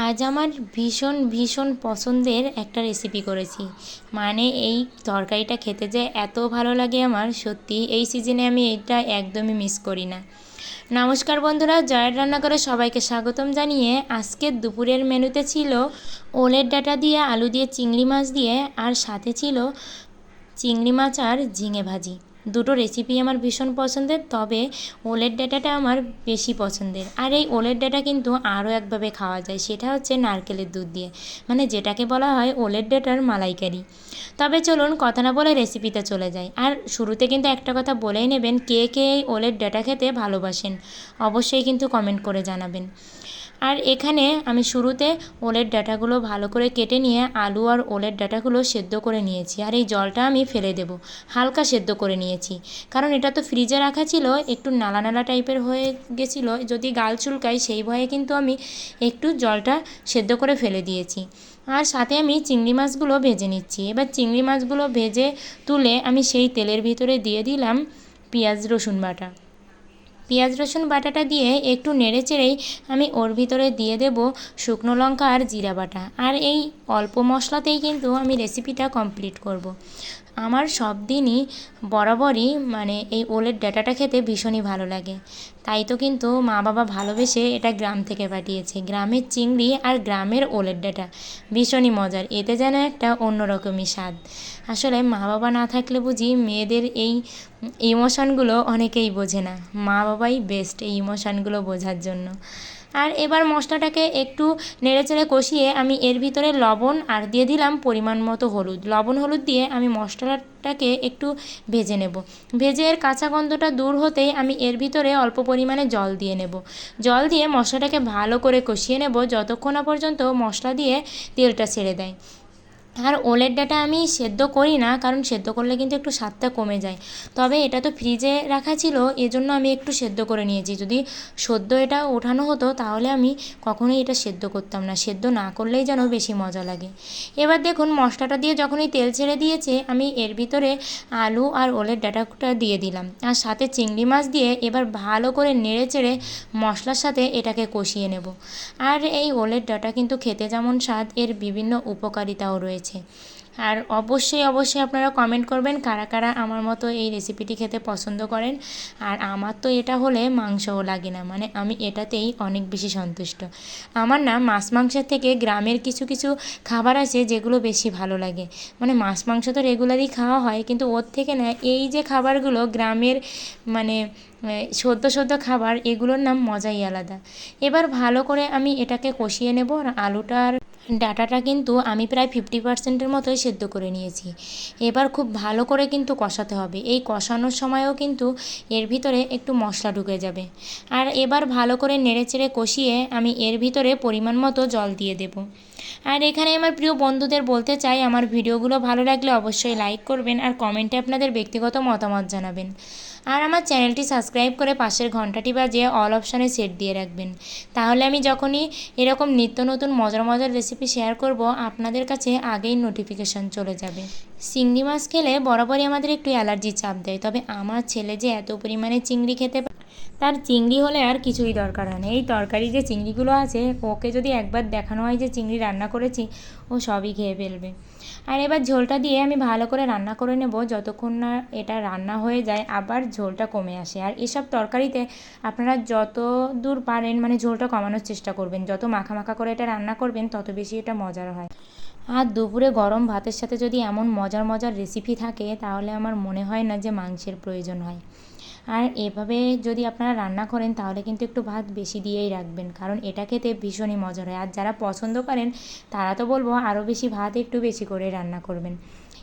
আজ আমার ভীষণ ভীষণ পছন্দের একটা রেসিপি করেছি। মানে এই তরকারিটা খেতে যে এত ভালো লাগে আমার, সত্যি এই সিজনে আমি এটা একদমই মিস করি না। নমস্কার বন্ধুরা, জয়ের রান্না করে সবাইকে স্বাগতম জানিয়ে আজকের দুপুরের মেনুতে ছিল ওলের ডাঁটা দিয়ে আলু দিয়ে চিংড়ি মাছ দিয়ে, আর সাথে ছিল চিংড়ি মাছ আর ঝিঙে ভাজি। দুটো রেসিপি আমার ভীষণ পছন্দের, তবে ওলের ডাটাটা আমার বেশি পছন্দের। আর এই ওলের ডাটা কিন্তু আরও একভাবে খাওয়া যায়, সেটা হচ্ছে নারকেলের দুধ দিয়ে। মানে যেটাকে বলা হয় ওলের ডাঁটার মালাইকারি। তবে চলুন কথা না বলে রেসিপিতে চলে যাই। আর শুরুতে কিন্তু একটা কথা বলেই নেবেন, কে কে এই ওলের ডাটা খেতে ভালোবাসেন? অবশ্যই কিন্তু কমেন্ট করে জানাবেন। আর এখানে আমি শুরুতে ওলের ডাটাগুলো ভালো করে কেটে নিয়ে আলু আর ওলের ডাটাগুলো সেদ্ধ করে নিয়েছি। আর এই জলটা আমি ফেলে দেব। হালকা সেদ্ধ করে নিয়েছি। কারণ এটা তো ফ্রিজে রাখা ছিল, একটু নালা নালা টাইপের হয়ে গেছিল। যদি গাল চুলকায়, সেই ভয়ে কিন্তু আমি একটু জলটা সেদ্ধ করে ফেলে দিয়েছি। আর সাথে আমি চিংড়ি মাছগুলো ভেজে নিচ্ছি। এবার চিংড়ি মাছগুলো ভেজে তুলে আমি সেই তেলের ভিতরে দিয়ে দিলাম পেঁয়াজ রসুন বাটা। পেঁয়াজ, রসুন বাটাটা দিয়ে একটু নেড়ে চেড়েই আমি ওর ভিতরে দিয়ে দেব শুকনো লঙ্কা আর জিরা বাটা আর এই অল্প মশলাতেই কিন্তু আমি রেসিপিটা কমপ্লিট করব। আমার সব দিনই বরাবরই মানে এই ওলের ডাঁটাটা খেতে ভীষণই ভালো লাগে। তাই তো কিন্তু মা বাবা ভালোবেসে এটা গ্রাম থেকে পাঠিয়েছে। গ্রামের চিংড়ি আর গ্রামের ওলের ডাঁটা। ভীষণই মজার। এতে যেন একটা অন্যরকমই স্বাদ। আসলে মা বাবা না থাকলে বুঝি মেয়েদের এই ইমোশনগুলো অনেকেই বোঝে না। মা বাবাই বেস্ট এই ইমোশনগুলো বোঝার জন্য। আর এবার মশলাটাকে একটু নেড়েচেড়ে কষিয়ে আমি এর ভিতরে লবণ আর দিয়ে দিলাম পরিমাণ মতো হলুদ। লবণ হলুদ দিয়ে আমি মশলাটাকে একটু ভেজে নেব। ভেজে এর কাঁচা গন্ধটা দূর হতেই আমি এর ভিতরে অল্প পরিমাণে জল দিয়ে নেব। জল দিয়ে মশলাটাকে ভালো করে কষিয়ে নেব যতক্ষণ না পর্যন্ত মশলা দিয়ে তেলটা ছেড়ে দেয়। আর ওলের ডাটা আমি সেদ্ধ করি না, কারণ সেদ্ধ করলে কিন্তু একটু স্বাদটা কমে যায়। তবে এটা তো ফ্রিজে রাখা ছিল, এজন্য আমি একটু সেদ্ধ করে নিয়েছি। যদি সদ্য এটা ওঠানো হতো, তাহলে আমি কখনোই এটা সেদ্ধ করতাম না। সেদ্ধ না করলেই যেন বেশি মজা লাগে। এবার দেখুন, মশলাটা দিয়ে যখনই তেল ছেড়ে দিয়েছে, আমি এর ভিতরে আলু আর ওলের ডাটাটা দিয়ে দিলাম। আর সাথে চিংড়ি মাছ দিয়ে এবার ভালো করে নেড়ে চেড়ে মশলার সাথে এটাকে কষিয়ে নেব। আর এই ওলের ডাটা কিন্তু খেতে যেমন স্বাদ, এর বিভিন্ন উপকারিতাও রয়েছে। হয়েছে। আর অবশ্যই অবশ্যই আপনারা কমেন্ট করবেন কারা কারা আমার মতো এই রেসিপিটি খেতে পছন্দ করেন। আর আমার তো এটা হলে মাংসও লাগে না মানে আমি এটাতেই অনেক বেশি সন্তুষ্ট। আমার না মাছ মাংসের থেকে গ্রামের কিছু কিছু খাবার আছে যেগুলো বেশি ভালো লাগে। মানে মাছ মাংস তো রেগুলারই খাওয়া হয়, কিন্তু ওর থেকে না এই যে খাবারগুলো গ্রামের মানে সদ্য সদ্য খাবার, এগুলোর নাম মজাই আলাদা। এবার ভালো করে আমি এটাকে কষিয়ে নেব আর আলুটার ডাটাটা কিন্তু আমি প্রায় ফিফটি পার্সেন্টের মতোই সেদ্ধ করে নিয়েছি। এবার খুব ভালো করে কিন্তু কষাতে হবে। এই কষানোর সময়ও কিন্তু এর ভিতরে একটু মশলা ঢুকে যাবে। আর এবার ভালো করে নেড়েচেড়ে কষিয়ে আমি এর ভিতরে পরিমাণ মতো জল দিয়ে দেবো। আর এখানে আমার প্রিয় বন্ধুদের বলতে চাই, আমার ভিডিওগুলো ভালো লাগলে অবশ্যই লাইক করবেন আর কমেন্টে আপনাদের ব্যক্তিগত মতামত জানাবেন। আর আমার চ্যানেলটি সাবস্ক্রাইব করে পাশের ঘন্টাটি বাজিয়ে অল অপশানে সেট দিয়ে রাখবেন। তাহলে আমি যখনই এরকম নিত্য নতুন মজার মজার রেসিপি শেয়ার করব, আপনাদের কাছে আগেই নোটিফিকেশান চলে যাবে। চিংড়ি মাছ খেলে বরাবরই আমাদের একটু অ্যালার্জি চাপ দেয়, তবে আমার ছেলে যে এত পরিমাণে চিংড়ি খেতে তার চিংড়ি হলে আর কিছুই দরকার হয় না। এই তরকারি যে চিংড়িগুলো আছে, ওকে যদি একবার দেখানো হয় যে চিংড়ি রান্না করেছি, ও সবই খেয়ে ফেলবে। আর এবার ঝোলটা দিয়ে আমি ভালো করে রান্না করে নেব। যতক্ষণ না এটা রান্না হয়ে যায়, আবার ঝোলটা কমে আসে। আর এসব তরকারিতে আপনারা যত দূর পারেন মানে ঝোলটা কমানোর চেষ্টা করবেন। যত মাখা মাখা করে এটা রান্না করবেন, তত বেশি এটা মজার হয়। আর দুপুরে গরম ভাতের সাথে যদি এমন মজার মজার রেসিপি থাকে, তাহলে আমার মনে হয় না যে মাংসের প্রয়োজন হয়। আর এভাবে যদি আপনারা রান্না করেন, তাহলে কিন্তু একটু ভাত বেশি দিয়েই রাখবেন। কারণ এটা খেতে ভীষণই মজার হয়। আর যারা পছন্দ করেন, তারা তো বলব আরও বেশি ভাত একটু বেশি করে রান্না করবেন।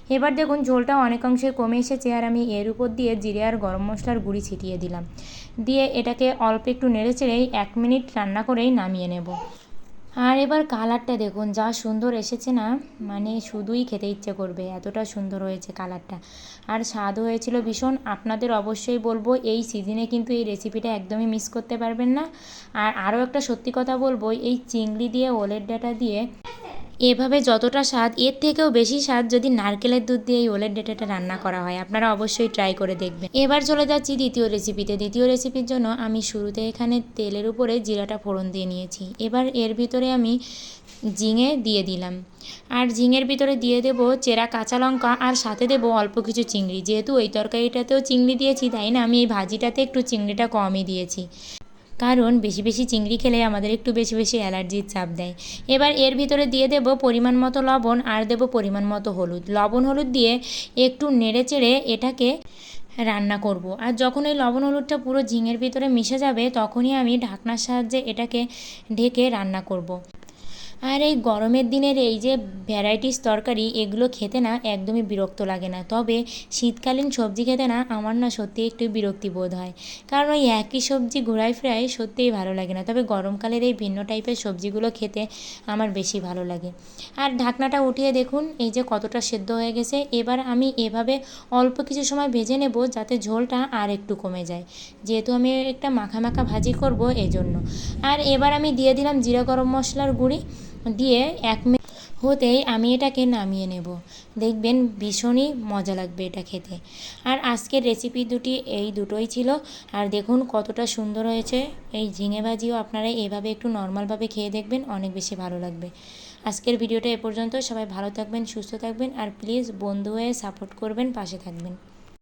এবার দেখুন, ঝোলটা অনেকাংশে কমে এসেছে আর আমি এর উপর দিয়ে জিরে আর গরম মশলার গুঁড়ি ছিটিয়ে দিলাম। দিয়ে এটাকে অল্প একটু নেড়ে চেড়েই এক মিনিট রান্না করেই নামিয়ে নেব। আর এবার কালারটা দেখুন, যা সুন্দর এসেছে না মানে শুধুই খেতে ইচ্ছে করবে, এতটা সুন্দর হয়েছে কালারটা। আর স্বাদ হয়েছিল ভীষণ, আপনাদের অবশ্যই বলব, এই সিজনে কিন্তু এই রেসিপিটা একদমই মিস করতে পারবেন না। আর আরও একটা সত্যি কথা বলব, এই চিংড়ি দিয়ে ওলের ডাটা দিয়ে এভাবে যতটা স্বাদ, এর থেকেও বেশি স্বাদ যদি নারকেলের দুধ দিয়ে এই ওলের ডেটাটা রান্না করা হয়, আপনারা অবশ্যই ট্রাই করে দেখবেন। এবার চলে যাচ্ছি দ্বিতীয় রেসিপিতে দ্বিতীয় রেসিপির জন্য আমি শুরুতে এখানে তেলের উপরে জিরাটা ফোড়ন দিয়ে নিয়েছি। এবার এর ভিতরে আমি ঝিঙে দিয়ে দিলাম। আর ঝিঙের ভিতরে দিয়ে দেবো চেরা কাঁচা লঙ্কা আর সাথে দেবো অল্প কিছু চিংড়ি। যেহেতু ওই তরকারিটাতেও চিংড়ি দিয়েছি, তাই না? আমি এই ভাজিটাতে একটু চিংড়িটা কমই দিয়েছি। কারণ বেশি বেশি চিংড়ি খেলে আমাদের একটু বেশি বেশি অ্যালার্জির চাপ দেয়। এবার এর ভিতরে দিয়ে দেব পরিমাণ মতো লবণ আর দেব পরিমাণ মতো হলুদ। লবণ হলুদ দিয়ে একটু নেড়ে চেড়ে এটাকে রান্না করব। আর যখন ওই লবণ হলুদটা পুরো ঝিঙের ভিতরে মিশে যাবে, তখনই আমি ঢাকনার সাহায্যে এটাকে ঢেকে রান্না করব। আর এই গরমের দিনের এই যে ভ্যারাইটিস তরকারি, এগুলো খেতে না একদমই বিরক্ত লাগে না। তবে শীতকালীন সবজি খেতে না আমার না সত্যিই একটু বিরক্তি বোধ হয়। কারণ ওই একই সবজি ঘোরায় ফেরায় সত্যিই ভালো লাগে না। তবে গরমকালের এই ভিন্ন টাইপের সবজিগুলো খেতে আমার বেশি ভালো লাগে। আর ঢাকনাটা উঠিয়ে দেখুন, এই যে কতটা সেদ্ধ হয়ে গেছে। এবার আমি এভাবে অল্প কিছু সময় ভেজে নেব যাতে ঝোলটা আর একটু কমে যায়। যেহেতু আমি একটা মাখা মাখা ভাজি করব এজন্য। আর এবার আমি দিয়ে দিলাম জিরা গরম মশলার গুঁড়ি। দিয়ে এক মিনিট হতেই আমি এটাকে নামিয়ে নেব। দেখবেন ভীষণই মজা লাগবে এটা খেতে। আর আজকের রেসিপি দুটি এই দুটোই ছিল। আর দেখুন কতটা সুন্দর হয়েছে। এই ঝিঙে ভাজিও আপনারা এভাবে একটু নর্মালভাবে খেয়ে দেখবেন, অনেক বেশি ভালো লাগবে। আজকের ভিডিওটা এ পর্যন্ত। সবাই ভালো থাকবেন, সুস্থ থাকবেন, আর প্লিজ বন্ধু হয়ে সাপোর্ট করবেন, পাশে থাকবেন।